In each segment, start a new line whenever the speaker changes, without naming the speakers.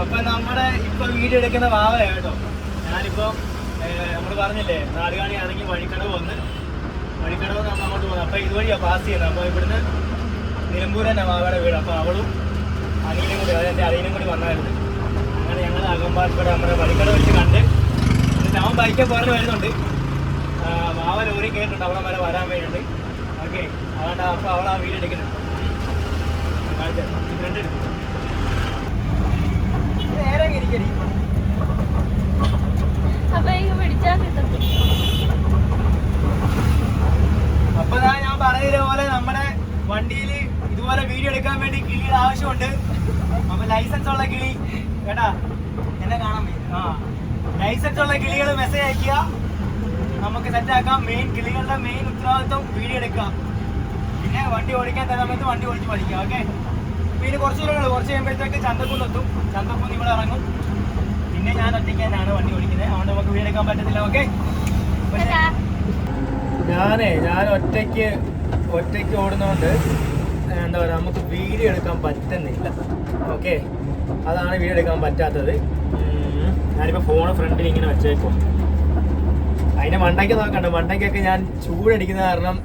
അപ്പൊ നമ്മുടെ ഇപ്പൊ വീഡിയോ എടുക്കുന്ന വാവയാ കേട്ടോ. ഞാനിപ്പോ നമ്മൾ പറഞ്ഞില്ലേ നാടുകാണി ഇറങ്ങി വഴിക്കടവ് വന്ന് വഴിക്കടവ് നമ്മൾ അങ്ങോട്ട് പോകുന്നത് അപ്പൊ ഇതുവഴിയാ പാസ് ചെയ്യുന്നത്. അപ്പൊ ഇവിടുന്ന് നിലമ്പൂർ തന്നെ വാവയുടെ വീട്. അപ്പൊ അവളും അനിയനും കൂടി അതായത് എന്റെ അനിയനും കൂടി വന്നായിരുന്നു. അങ്ങനെ ഞങ്ങൾ അകമ്പാൽപ്പെടെ നമ്മുടെ വഴിക്കടവ് വെച്ച് കണ്ട് എന്നിട്ട് അവൻ ബൈക്കിൽ പോകാൻ വരുന്നുണ്ട്. വാവ ലോറി കേട്ടിട്ടുണ്ട്. അവളെ വരെ വരാൻ വേണ്ടിയിട്ട്. ഓക്കെ. അതുകൊണ്ട് അപ്പൊ അവളാ വീട് വീഡിയോ എടുക്കുന്നുണ്ട് കാണിച്ചു തരാം. ഈ front എടുക്ക്. നേരെ അങ്ങ് ഇരിക്കടി.
അപ്പൊ
ഞാൻ പറഞ്ഞ പോലെ നമ്മുടെ വണ്ടിയിൽ ഇതുപോലെ വീഡിയോ എടുക്കാൻ വേണ്ടി കിളിയുടെ ആവശ്യമുണ്ട്. അപ്പൊ ലൈസൻസ് ഉള്ള കിളി കേട്ടാ? എന്നെ കാണാൻ. ആ. ലൈസൻസ് ഉള്ള കിളികൾ മെസ്സേജ് അയക്കുക നമുക്ക് സെറ്റ് ആക്കാം. മെയിൻ കിളികളുടെ മെയിൻ ഉത്തരവാദിത്വം വീഡിയോ എടുക്കുക. പിന്നെ വണ്ടി ഓടിക്കാൻ സമയത്ത് വണ്ടി ഓടിച്ച് പഠിക്കുക ഓക്കെ പിന്നെ കുറച്ച് ദൂരങ്ങൾ കുറച്ച് കഴിയുമ്പോഴത്തേക്ക് ചന്തക്കുന്ന് എത്തും. ചന്തക്കുന്ന് ഇവിടെ ഇറങ്ങും. പിന്നെ ഞാൻ ഒറ്റയ്ക്ക് തന്നെയാണ് വണ്ടി ഓടിക്കുന്നത്. അതുകൊണ്ട് നമുക്ക് വീടെടുക്കാൻ എടുക്കാൻ പറ്റത്തില്ല. ഓക്കെ ഞാനേ ഞാൻ ഒറ്റയ്ക്ക് ഒറ്റയ്ക്ക് ഓടുന്നതുകൊണ്ട് എന്താ പറയുക നമുക്ക് വീഡിയോ എടുക്കാൻ പറ്റുന്നില്ല. ഓക്കെ അതാണ് വീഡിയോ എടുക്കാൻ പറ്റാത്തത്. ഞാനിപ്പോൾ ഫോൺ ഫ്രണ്ടിൽ ഇങ്ങനെ വെച്ചേക്കും. അതിന്റെ മണ്ടയ്ക്ക് നോക്കണ്ട. മണ്ടയ്ക്കൊക്കെ ഞാൻ ചൂടടിക്കുന്ന കാരണം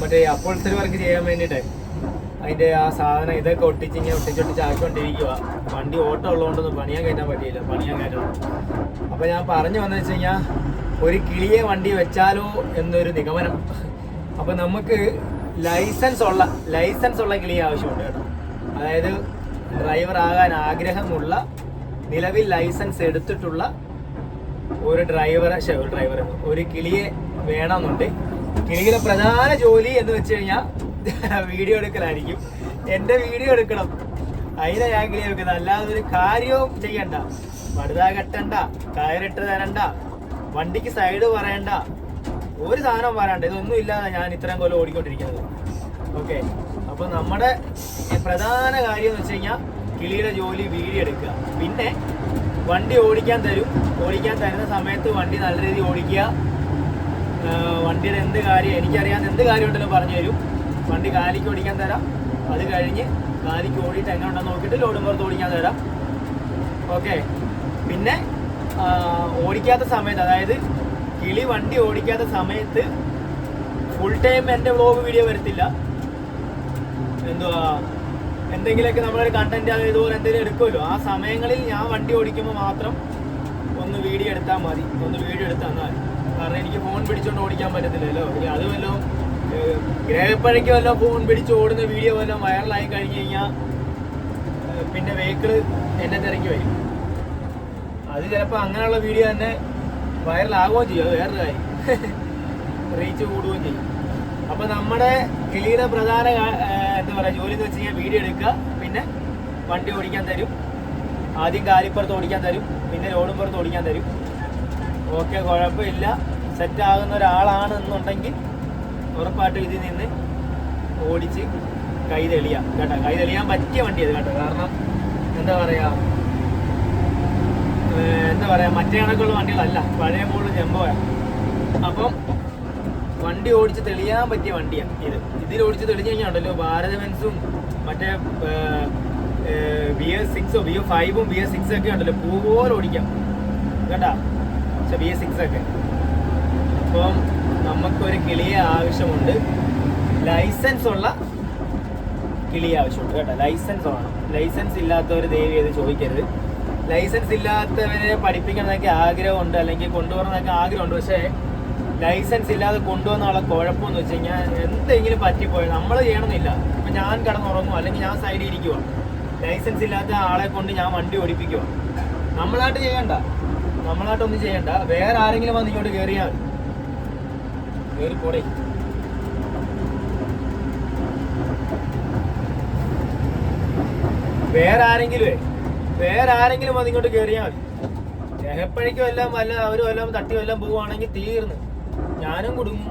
മറ്റേ അപ്പോഴത്തെ വർക്ക് ചെയ്യാൻ വേണ്ടിയിട്ട്. അതിന്റെ ആ സാധനം ഇതൊക്കെ ഒട്ടിച്ച് ഇങ്ങനെ ഒട്ടിച്ചൊട്ടിച്ച് ആക്കിക്കൊണ്ടിരിക്കുക വണ്ടി ഓട്ടം ഉള്ളതുകൊണ്ടൊന്നും പണിയാൻ കയറ്റാൻ പറ്റിയില്ല. പണിയാൻ കയറ്റണം. അപ്പോൾ ഞാൻ പറഞ്ഞു വന്നു വെച്ച് കഴിഞ്ഞാൽ ഒരു കിളിയെ വണ്ടി വെച്ചാലോ എന്നൊരു നിഗമനം. അപ്പോൾ നമുക്ക് ലൈസൻസ് ഉള്ള ലൈസൻസ് ഉള്ള കിളിയെ ആവശ്യമുണ്ട് കേട്ടോ. അതായത് ഡ്രൈവർ ആകാൻ ആഗ്രഹമുള്ള നിലവിൽ ലൈസൻസ് എടുത്തിട്ടുള്ള ഒരു ഡ്രൈവറെ ഒരു ഡ്രൈവർ ഒരു കിളിയെ വേണമെന്നുണ്ട്. കിളിയുടെ പ്രധാന ജോലി എന്ന് വെച്ച് കഴിഞ്ഞാൽ വീഡിയോ എടുക്കലായിരിക്കും. എന്റെ വീഡിയോ എടുക്കണം. അതിനെ ഞാൻ ക്ലിയർ വെക്കുന്നത്. അല്ലാതെ ഒരു കാര്യവും ചെയ്യണ്ട. പടുത കെട്ടണ്ട കയറിട്ട് തരണ്ട വണ്ടിക്ക് സൈഡ് പറയണ്ട ഒരു സാധനം പറയണ്ട ഇതൊന്നും ഇല്ലാതെ ഞാൻ ഇത്രയും കൊല്ലം ഓടിക്കൊണ്ടിരിക്കുന്നത്. ഓക്കെ അപ്പോൾ നമ്മുടെ പ്രധാന കാര്യം എന്ന് വെച്ച് കഴിഞ്ഞാൽ കിളിയുടെ ജോലി വീഡിയോ എടുക്കുക. പിന്നെ വണ്ടി ഓടിക്കാൻ തരും. ഓടിക്കാൻ തരുന്ന സമയത്ത് വണ്ടി നല്ല രീതിയിൽ ഓടിക്കുക. വണ്ടിയുടെ എന്ത് കാര്യം എനിക്കറിയാവുന്ന എന്ത് കാര്യം ഉണ്ടെങ്കിലും പറഞ്ഞു തരും. വണ്ടി കാലിക്ക് ഓടിക്കാൻ തരാം. അത് കഴിഞ്ഞ് കാലിക്ക് ഓടിയിട്ട് എങ്ങനെ ഉണ്ടെന്ന് നോക്കിയിട്ട് ലോഡും പുറത്ത് ഓടിക്കാൻ തരാം. ഓക്കെ പിന്നെ ഓടിക്കാത്ത സമയത്ത് അതായത് കിളി വണ്ടി ഓടിക്കാത്ത സമയത്ത് ഫുൾ ടൈം എന്റെ വ്ലോഗ് വീഡിയോ വരത്തില്ല. എന്തുവാ? എന്തെങ്കിലുമൊക്കെ നമ്മളൊരു കണ്ടന്റ് അത് ഇതുപോലെ എന്തെങ്കിലും എടുക്കുമല്ലോ. ആ സമയങ്ങളിൽ ഞാൻ വണ്ടി ഓടിക്കുമ്പോൾ മാത്രം ഒന്ന് വീഡിയോ എടുത്താൽ മതി. ഒന്ന് വീഡിയോ എടുത്താൽ മതി. കാരണം എനിക്ക് ഫോൺ പിടിച്ചുകൊണ്ട് ഓടിക്കാൻ പറ്റത്തില്ലല്ലോ. ഇനി അത് വല്ലതും ഗ്രഹപ്പഴയ്ക്ക് വല്ലതും ഫോൺ പിടിച്ച് ഓടുന്ന വീഡിയോ വല്ല വൈറലായി കഴിഞ്ഞ് കഴിഞ്ഞാൽ പിന്നെ വെഹിക്കിൾ എന്നെ തിരക്കി വരും. അത് ചിലപ്പോൾ അങ്ങനെയുള്ള വീഡിയോ തന്നെ വൈറലാകുകയും ചെയ്യും. അത് വേറൊരു കാര്യം. റീച്ച് കൂടുകയും ചെയ്യും. അപ്പോൾ നമ്മുടെ കിളിയുടെ പ്രധാന എന്താ പറയുക ജോലി എന്ന് വെച്ച് കഴിഞ്ഞാൽ വീഡിയോ എടുക്കുക. പിന്നെ വണ്ടി ഓടിക്കാൻ തരും. ആദ്യം കാലിപ്പുറത്ത് ഓടിക്കാൻ തരും. പിന്നെ റോഡും പുറത്ത് ഓടിക്കാൻ തരും. ഓക്കെ കുഴപ്പമില്ല. സെറ്റ് ആകുന്ന ഒരാളാണ് എന്നുണ്ടെങ്കിൽ ഉറപ്പായിട്ടും ഇതിൽ നിന്ന് ഓടിച്ച് കൈ തെളിയാം കേട്ടോ കൈ തെളിയാൻ പറ്റിയ വണ്ടി അത് കേട്ടോ. കാരണം എന്താ പറയുക എന്താ പറയാ മറ്റേ കണക്കുള്ള വണ്ടികളല്ല പഴയ മോൾ ജംബോയാണ് അപ്പം വണ്ടി ഓടിച്ച് തെളിയാൻ പറ്റിയ വണ്ടിയാണ് ഇത്. ഇതിൽ ഓടിച്ച് തെളിഞ്ഞു കഴിഞ്ഞാൽ ഉണ്ടല്ലോ ഭാരത മറ്റേ ബി എസ് സിക്സോ ബി എ ഫൈവും ബി എസ് സിക്സ് ഒക്കെ ഉണ്ടല്ലോ പൂ പോലെ ഓടിക്കാം. കേട്ടാ? പക്ഷെ ബി എസ് സിക്സ് ഒക്കെ. അപ്പം നമുക്കൊരു കിളിയെ ആവശ്യമുണ്ട്. ലൈസൻസ് ഉള്ള കിളിയെ ആവശ്യമുണ്ട് കേട്ടോ. ലൈസൻസ് വേണം. ലൈസൻസ് ഇല്ലാത്തവർ ദേവി ചെയ്ത് ചോദിക്കരുത്. ലൈസൻസ് ഇല്ലാത്തവരെ പഠിപ്പിക്കണമെന്നൊക്കെ ആഗ്രഹമുണ്ട് അല്ലെങ്കിൽ കൊണ്ടുപോകണമെന്നൊക്കെ ആഗ്രഹമുണ്ട്. പക്ഷേ ലൈസൻസ് ഇല്ലാതെ കൊണ്ടുവന്നുള്ള കുഴപ്പമെന്ന് വെച്ച് കഴിഞ്ഞാൽ എന്തെങ്കിലും പറ്റിപ്പോയി നമ്മൾ ചെയ്യണമെന്നില്ല. ഇപ്പം ഞാൻ കിടന്നുറങ്ങുമോ അല്ലെങ്കിൽ ഞാൻ സൈഡിൽ ഇരിക്കുമോ ലൈസൻസ് ഇല്ലാത്ത ആളെ കൊണ്ട് ഞാൻ വണ്ടി ഓടിപ്പിക്കുമോ നമ്മളായിട്ട് ചെയ്യണ്ട. നമ്മളായിട്ടൊന്നും ചെയ്യണ്ട. വേറെ ആരെങ്കിലും വന്ന് ഇങ്ങോട്ട് കയറിയാൽ കയറി പോടേ വേറെ ആരെങ്കിലും വേറെ ആരെങ്കിലും വന്ന് ഇങ്ങോട്ട് കയറിയാൽ മതി. രഹപ്പഴയ്ക്കും എല്ലാം വല്ല അവരും എല്ലാം തട്ടി എല്ലാം പോവുകയാണെങ്കിൽ തീർന്ന്. ഞാനും കുടുങ്ങും.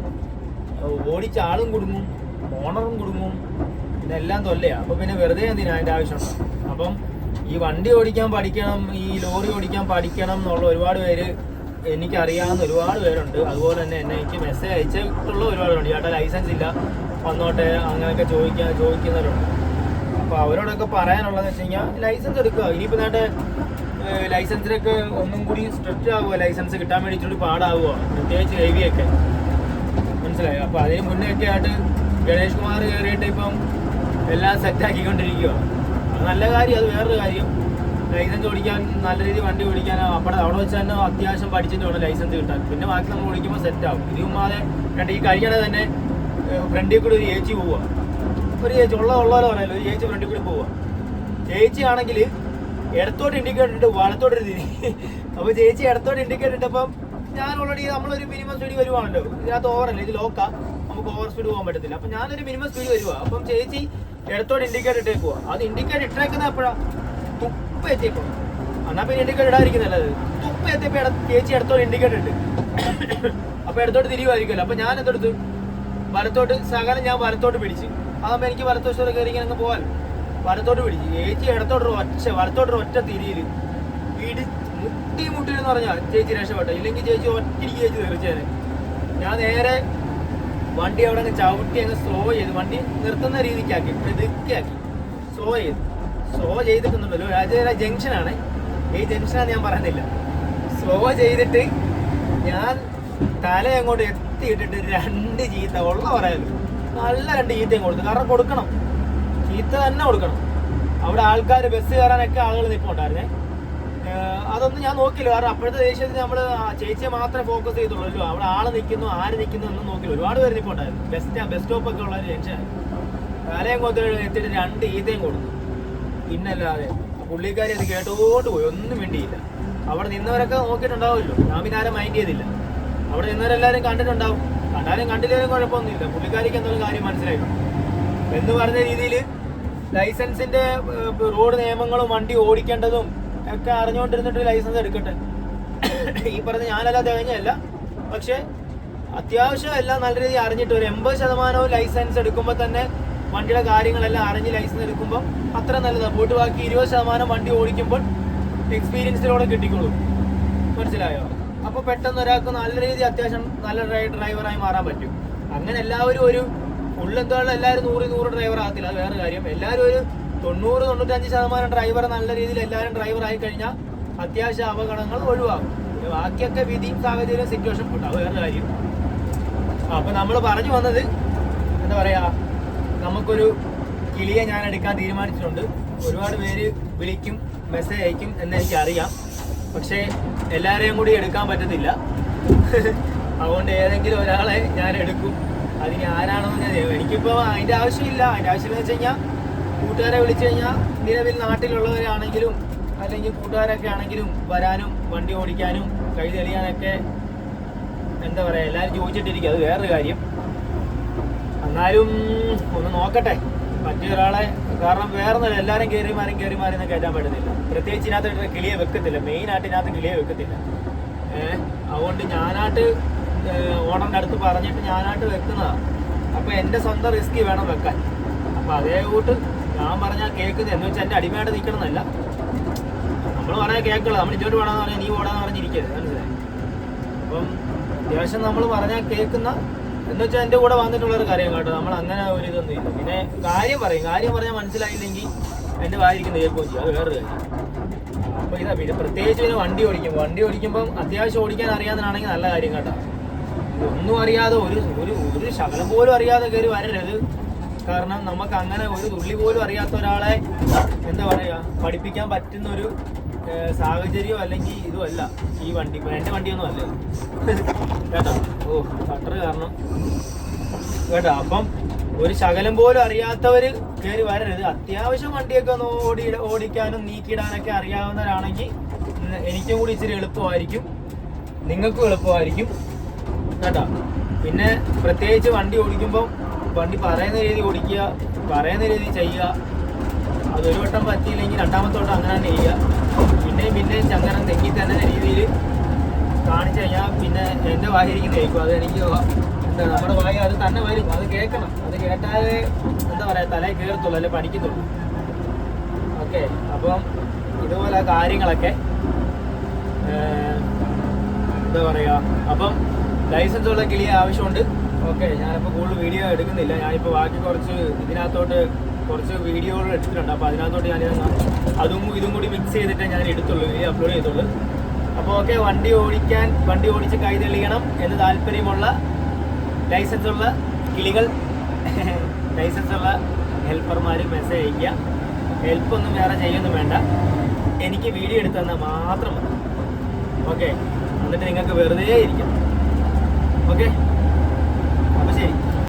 ഓടിച്ച ആളും കുടുങ്ങും. ഓണറും കുടുങ്ങും. ഇതെല്ലാം തൊല്ലയാ. അപ്പൊ പിന്നെ വെറുതെ എന്തിനാ അതിന്റെ ആവശ്യമുണ്ടോ അപ്പം ഈ വണ്ടി ഓടിക്കാൻ പഠിക്കണം ഈ ലോറി ഓടിക്കാൻ പഠിക്കണം എന്നുള്ള ഒരുപാട് പേര് എനിക്കറിയാവുന്ന ഒരുപാട് പേരുണ്ട്. അതുപോലെ തന്നെ എന്നെ എനിക്ക് മെസ്സേജ് അയച്ചിട്ടുള്ള ഒരുപാട് പേരുണ്ട്. ചേട്ടാ ലൈസൻസ് ഇല്ല. വന്നോട്ടെ അങ്ങനെയൊക്കെ ചോദിക്കാൻ ചോദിക്കുന്നവരുണ്ട്. അപ്പോൾ അവരോടൊക്കെ പറയാനുള്ളതെന്ന് വെച്ച് കഴിഞ്ഞാൽ ലൈസൻസ് എടുക്കുക. ഇനിയിപ്പോൾ നേട്ടെ ലൈസൻസിനൊക്കെ ഒന്നും കൂടി സ്ട്രിക്റ്റ് ആകുമോ ലൈസൻസ് കിട്ടാൻ വേണ്ടിയിട്ട് പാടാവുക. പ്രത്യേകിച്ച് ഹെവിയൊക്കെ മനസ്സിലായോ? അപ്പോൾ അതിന് മുന്നേ ഒക്കെ ആയിട്ട് ഗണേഷ് കുമാർ കയറിയിട്ട് ഇപ്പം എല്ലാം സെറ്റാക്കിക്കൊണ്ടിരിക്കുക നല്ല കാര്യം അത് വേറൊരു കാര്യം. ലൈസൻസ് ഓടിക്കാൻ നല്ല രീതിയിൽ വണ്ടി ഓടിക്കാൻ അവിടെ അവിടെ വെച്ച് തന്നെ അത്യാവശ്യം പഠിച്ചിട്ട് വേണം ലൈസൻസ് കിട്ടാൻ. പിന്നെ ബാക്കി നമ്മൾ ഓടിക്കുമ്പോൾ സെറ്റാവും ഇത് ചുമ്മാതെ രണ്ട് ഈ കഴിഞ്ഞിടെ തന്നെ ഫ്രണ്ടിൽ കൂടി ഒരു ഏച്ചി പോവുക. ഒരു ചേച്ചി ഉള്ള ഉള്ളവരെ പറയാലോ ഒരു ചേച്ചി ഫ്രണ്ടിൽ കൂടി പോവുക. ചേച്ചി ആണെങ്കിൽ ഇടത്തോട്ട് ഇൻഡിക്കേറ്റർ ഇട്ട് വലത്തോട്ട് ഒരു തിരി. അപ്പോൾ ചേച്ചി ഇടത്തോട്ട് ഇൻഡിക്കേറ്റർ ഇട്ടപ്പം ഞാൻ ഓൾറെഡി നമ്മളൊരു മിനിമം സ്പീഡ് വരുവാണല്ലോ. ഇതിനകത്ത് ഓവറല്ല ഇത് ലോക്കാ നമുക്ക് ഓവർ സ്പീഡ് പോകാൻ പറ്റത്തില്ല. അപ്പം ഞാനൊരു മിനിമം സ്പീഡ് വരുവാ. അപ്പം ചേച്ചി ഇടത്തോട്ട് ഇൻഡിക്കേറ്റർ ഇട്ടേക്കുവാ. അത് ഇൻഡിക്കേറ്റർ ഇട്ടേക്കുന്ന എപ്പോഴാ? തുപ്പ എത്തിയപ്പോൾ എന്നാ പിന്നെ ഇൻഡിക്കേറ്റർ ഇടാതിരിക്കുന്നല്ലത് തുപ്പ എത്തിയപ്പോൾ ചേച്ചി ഇടത്തോട്ട് ഇൻഡിക്കേറ്റർ ഇട്ട്. അപ്പോൾ ഇടത്തോട്ട് തിരിയുമായിരിക്കുമല്ലോ അപ്പോൾ ഞാൻ എന്തെടുത്തു? വലത്തോട്ട് സകലം ഞാൻ വലത്തോട്ട് പിടിച്ച്. അതാകുമ്പോൾ എനിക്ക് വലത്തോട്ട് കയറി ഇങ്ങനെ പോകാൻ വലത്തോട്ട് പിടിച്ച്. ചേച്ചി ഇടത്തോട്ട് ഒറ്റ വലത്തോട്ട് ഒറ്റ തിരിയിൽ ഇടി മുട്ടി മുട്ടി എന്ന് പറഞ്ഞാൽ ചേച്ചി രക്ഷപ്പെട്ടോ. ഇല്ലെങ്കിൽ ചേച്ചി ഒറ്റയ്ക്ക് ചേച്ചി തീർച്ചയായും. ഞാൻ നേരെ വണ്ടി അവിടെ അങ്ങ് ചവിട്ടി അങ്ങ് സ്ലോ ചെയ്ത് വണ്ടി നിർത്തുന്ന രീതിക്കാക്കി. പെതുക്കിയാക്കി സ്ലോ ചെയ്ത്. സ്ലോ ചെയ്തിട്ടൊന്നുമല്ലോ. രാജേര ജംഗ്ഷനാണ്. ഈ ജംഗ്ഷനാണ് ഞാൻ പറയുന്നില്ല. സ്ലോ ചെയ്തിട്ട് ഞാൻ തല അങ്ങോട്ട് എത്തിയിട്ടിട്ട് രണ്ട് ചീത്ത ഉള്ള പറയാലോ. നല്ല രണ്ട് ചീത്തയും കൊടുത്തു. കാരണം കൊടുക്കണം. ചീത്ത തന്നെ കൊടുക്കണം. അവിടെ ആൾക്കാർ ബസ് കയറാനൊക്കെ ആളുകൾ നിൽപ്പുണ്ടായിരുന്നേ അതൊന്നും ഞാൻ നോക്കില്ല കാരണം അപ്പോഴത്തെ ദേഷ്യത്തിൽ നമ്മൾ ചേച്ചിയെ മാത്രമേ ഫോക്കസ് ചെയ്തുള്ളൂ. അവിടെ ആൾ നിൽക്കുന്നു ആര് നിൽക്കുന്നു എന്നും നോക്കില്ല ഒരുപാട് പേര് നിൽപ്പുണ്ടായിരുന്നു ബസ് ബസ് സ്റ്റോപ്പൊക്കെ ഉള്ള ജംഗ്ഷൻ തലയും കൊത്തി എത്തിയിട്ട് രണ്ട് ഈതയും കൊടുത്തു. പിന്നല്ലാതെ പുള്ളിക്കാരി അത് കേട്ടോട്ട് പോയി. ഒന്നും വേണ്ടിയില്ല അവിടെ നിന്നവരൊക്കെ നോക്കിയിട്ടുണ്ടാവുമല്ലോ. ഞാൻ പിന്നെ ആരും മൈൻഡ് ചെയ്തില്ല. അവിടെ നിന്നവരെല്ലാവരും കണ്ടിട്ടുണ്ടാവും. കണ്ടാലും കണ്ടില്ലേലും കുഴപ്പമൊന്നുമില്ല. പുള്ളിക്കാരിക്ക് എന്തെങ്കിലും കാര്യം മനസ്സിലായി എന്ന് പറഞ്ഞ രീതിയിൽ ലൈസൻസിന്റെ റോഡ് നിയമങ്ങളും വണ്ടി ഓടിക്കേണ്ടതും ഒക്കെ അറിഞ്ഞുകൊണ്ടിരുന്നിട്ട് ലൈസൻസ് എടുക്കട്ടെ. ഈ പറഞ്ഞ ഞാനല്ല തികഞ്ഞല്ല പക്ഷെ അത്യാവശ്യം എല്ലാം നല്ല രീതിയിൽ അറിഞ്ഞിട്ട് ഒരു എൺപത് ശതമാനവും ലൈസൻസ് എടുക്കുമ്പോൾ തന്നെ വണ്ടിയുടെ കാര്യങ്ങളെല്ലാം അറിഞ്ഞ് ലൈസൻസ് എടുക്കുമ്പോൾ അത്ര നല്ലതാണ് പോയിട്ട് ബാക്കി ഇരുപത് ശതമാനം വണ്ടി ഓടിക്കുമ്പോൾ എക്സ്പീരിയൻസിലൂടെ കിട്ടിക്കോളും. മനസ്സിലായോ? അപ്പൊ പെട്ടെന്ന് ഒരാൾക്ക് നല്ല രീതിയിൽ അത്യാവശ്യം നല്ല ഡ്രൈ- ഡ്രൈവറായി മാറാൻ പറ്റും. അങ്ങനെ എല്ലാവരും ഒരു ഉള്ളെന്തുള്ള എല്ലാവരും നൂറ് നൂറ് ഡ്രൈവർ ആകത്തില്ല. അത് വേറെ കാര്യം. എല്ലാവരും ഒരു തൊണ്ണൂറ് തൊണ്ണൂറ്റഞ്ച് ശതമാനം ഡ്രൈവർ നല്ല രീതിയിൽ എല്ലാവരും ഡ്രൈവർ ആയി കഴിഞ്ഞാൽ അത്യാവശ്യം അപകടങ്ങൾ ഒഴിവാകും. ബാക്കിയൊക്കെ വിധിയും സാഹചര്യം സിറ്റുവേഷൻ അത് വേറെ കാര്യം. അപ്പൊ നമ്മൾ പറഞ്ഞു വന്നത് എന്താ പറയാ നമുക്കൊരു കിളിയെ ഞാൻ എടുക്കാൻ തീരുമാനിച്ചിട്ടുണ്ട്. ഒരുപാട് പേര് വിളിക്കും മെസ്സേജ് അയക്കും എന്ന് എനിക്ക് അറിയാം പക്ഷേ എല്ലാവരെയും കൂടി എടുക്കാൻ പറ്റത്തില്ല. അതുകൊണ്ട് ഏതെങ്കിലും ഒരാളെ ഞാൻ എടുക്കും. അതിന് ആരാണെന്ന് ഞാൻ എനിക്കിപ്പോൾ അതിന്റെ ആവശ്യമില്ല. അതിന്റെ ആവശ്യമെന്ന് വെച്ച് കഴിഞ്ഞാൽ കൂട്ടുകാരെ വിളിച്ചു കഴിഞ്ഞാൽ നിലവിൽ നാട്ടിലുള്ളവരാണെങ്കിലും അല്ലെങ്കിൽ കൂട്ടുകാരൊക്കെ ആണെങ്കിലും വരാനും വണ്ടി ഓടിക്കാനും കൈ തെളിയാനൊക്കെ എന്താ പറയുക എല്ലാവരും ചോദിച്ചിട്ടിരിക്കും. അത് വേറൊരു കാര്യം. എന്നാലും ഒന്ന് നോക്കട്ടെ. മറ്റൊരാളെ കാരണം വേറെ എല്ലാവരും കയറി മാറി കയറി മാറി ഒന്നും കയറ്റാൻ പറ്റുന്നില്ല. പ്രത്യേകിച്ച് ഇതിനകത്ത് കിളിയെ വെക്കത്തില്ല. മെയിൻ ആയിട്ട് ഇതിനകത്ത് കിളിയെ വെക്കത്തില്ല. ഏഹ് അതുകൊണ്ട് ഞാനായിട്ട് ഓണറിന്റെ അടുത്ത് പറഞ്ഞിട്ട് ഞാനായിട്ട് വെക്കുന്നതാ. അപ്പൊ എന്റെ സ്വന്തം റിസ്ക് വേണം വെക്കാൻ. അപ്പൊ അതേ കൂട്ട് ഞാൻ പറഞ്ഞാൽ കേൾക്കുന്നത്. എന്ന് വെച്ചാൽ എന്റെ അടിമയായിട്ട് നിൽക്കണമെന്നല്ല. നമ്മൾ പറഞ്ഞാൽ കേൾക്കുള്ളത് നമ്മൾ ഇങ്ങോട്ട് വേണമെന്ന് പറഞ്ഞാൽ നീ ഓടാന്ന് പറഞ്ഞിരിക്കരുത്. മനസ്സിലായി? അപ്പം അത്യാവശ്യം നമ്മൾ പറഞ്ഞാൽ കേൾക്കുന്ന എന്ന് വെച്ചാൽ എന്റെ കൂടെ ഒരു കാര്യം കേട്ടോ. നമ്മൾ അങ്ങനെ ഒരു ഇതൊന്നും ഇല്ല. പിന്നെ കാര്യം പറയും. കാര്യം പറഞ്ഞാൽ മനസ്സിലായില്ലെങ്കിൽ എന്റെ വായിരിക്കുന്ന കേൾക്കുകയും ചെയ്യും. അത് വേറൊരു കാര്യം. അപ്പോൾ ഇതാ പിന്നെ പ്രത്യേകിച്ച് പിന്നെ വണ്ടി ഓടിക്കും. വണ്ടി ഓടിക്കുമ്പം അത്യാവശ്യം ഓടിക്കാൻ അറിയാവുന്നതാണെങ്കിൽ നല്ല കാര്യം കേട്ടോ. ഒന്നും അറിയാതെ ഒരു ഒരു ഒരു ശകലം പോലും അറിയാതെ കയറി വരരുത്. കാരണം നമുക്ക് അങ്ങനെ ഒരു തുള്ളി പോലും അറിയാത്ത ഒരാളെ എന്താ പറയുക പഠിപ്പിക്കാൻ പറ്റുന്ന ഒരു സാഹചര്യം അല്ലെങ്കിൽ ഇതും അല്ല ഈ വണ്ടി. എന്റെ വണ്ടിയൊന്നും അല്ല. കേട്ടോ? ഓ കട്ടർ കാരണം. കേട്ടോ അപ്പം ഒരു ശകലം പോലും അറിയാത്തവര് കയറി വരരുത്. അത്യാവശ്യം വണ്ടിയൊക്കെ ഒന്ന് ഓടി ഓടിക്കാനും നീക്കിയിടാനൊക്കെ അറിയാവുന്നവരാണെങ്കിൽ എനിക്കും കൂടി ഇച്ചിരി എളുപ്പമായിരിക്കും. നിങ്ങൾക്കും എളുപ്പമായിരിക്കും. കേട്ടോ പിന്നെ പ്രത്യേകിച്ച് വണ്ടി ഓടിക്കുമ്പോൾ വണ്ടി പറയുന്ന രീതി ഓടിക്കുക പറയുന്ന രീതി ചെയ്യുക. അതൊരു വട്ടം പറ്റിയില്ലെങ്കിൽ രണ്ടാമത്തെ വട്ടം അങ്ങനെ തന്നെ ചെയ്യുക. പിന്നെയും പിന്നെയും ചങ്ങനം തെങ്ങി തന്നെ രീതിയിൽ കാണിച്ചു കഴിഞ്ഞാൽ പിന്നെ എന്റെ വായിരിക്കുന്ന കേൾക്കും. അത് എനിക്ക് എന്താ നമ്മുടെ വായി അത് തന്നെ വരും. അത് കേൾക്കണം. അത് കേട്ടാലേ എന്താ പറയുക തലേ കയറത്തുള്ളൂ അല്ലെ പഠിക്കത്തുള്ളൂ. ഓക്കെ അപ്പം ഇതുപോലെ കാര്യങ്ങളൊക്കെ എന്താ പറയുക അപ്പം ലൈസൻസ് ഉള്ള കിളി ആവശ്യമുണ്ട്. ഓക്കെ ഞാനിപ്പോൾ കൂടുതൽ വീഡിയോ എടുക്കുന്നില്ല. ഞാനിപ്പോൾ ബാക്കി കുറച്ച് ഇതിനകത്തോട്ട് കുറച്ച് വീഡിയോകൾ എടുത്തിട്ടുണ്ട്. അപ്പോൾ അതിനകത്തോട്ട് ഞാൻ അതും ഇതും കൂടി മിക്സ് ചെയ്തിട്ട് ഞാൻ എടുത്തുള്ളൂ ഈ അപ്ലോഡ് ചെയ്തുള്ളൂ. ഓക്കെ വണ്ടി ഓടിക്കാൻ വണ്ടി ഓടിച്ച് കൈ തെളിയണം എന്ന് താല്പര്യമുള്ള ലൈസൻസ് ഉള്ള കിളികൾ ലൈസൻസ് ഉള്ള ഹെൽപ്പർമാർ മെസ്സേജ് അയക്കുക ഹെൽപ്പൊന്നും വേറെ ചെയ്യൊന്നും വേണ്ട. എനിക്ക് വീഡിയോ എടുത്തു തന്നാൽ മാത്രം മതി. ഓക്കെ എന്നിട്ട് നിങ്ങൾക്ക് വെറുതെ ഇരിക്കാം. ഓക്കെ അപ്പോൾ ശരി.